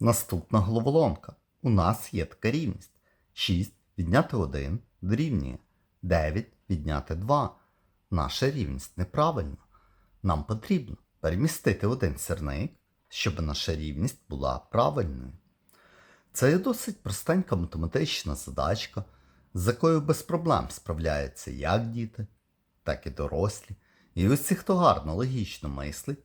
Наступна головоломка. У нас є така рівність. 6 відняти 1 дорівнює 9 відняти 2. Наша рівність неправильна. Нам потрібно перемістити один сірник, щоб наша рівність була правильною. Це є досить простенька математична задачка, з якою без проблем справляються як діти, так і дорослі. І усі, хто гарно логічно мислить,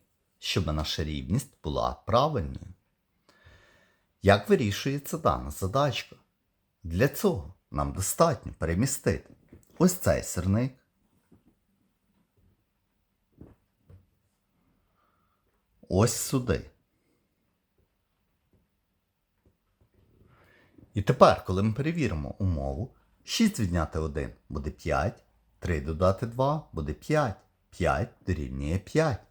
щоб наша рівність була правильною. Як вирішується дана задачка? Для цього нам достатньо перемістити ось цей сірник. Ось сюди. І тепер, коли ми перевіримо умову, 6 відняти 1 буде 5, 3 додати 2 буде 5, 5 дорівнює 5.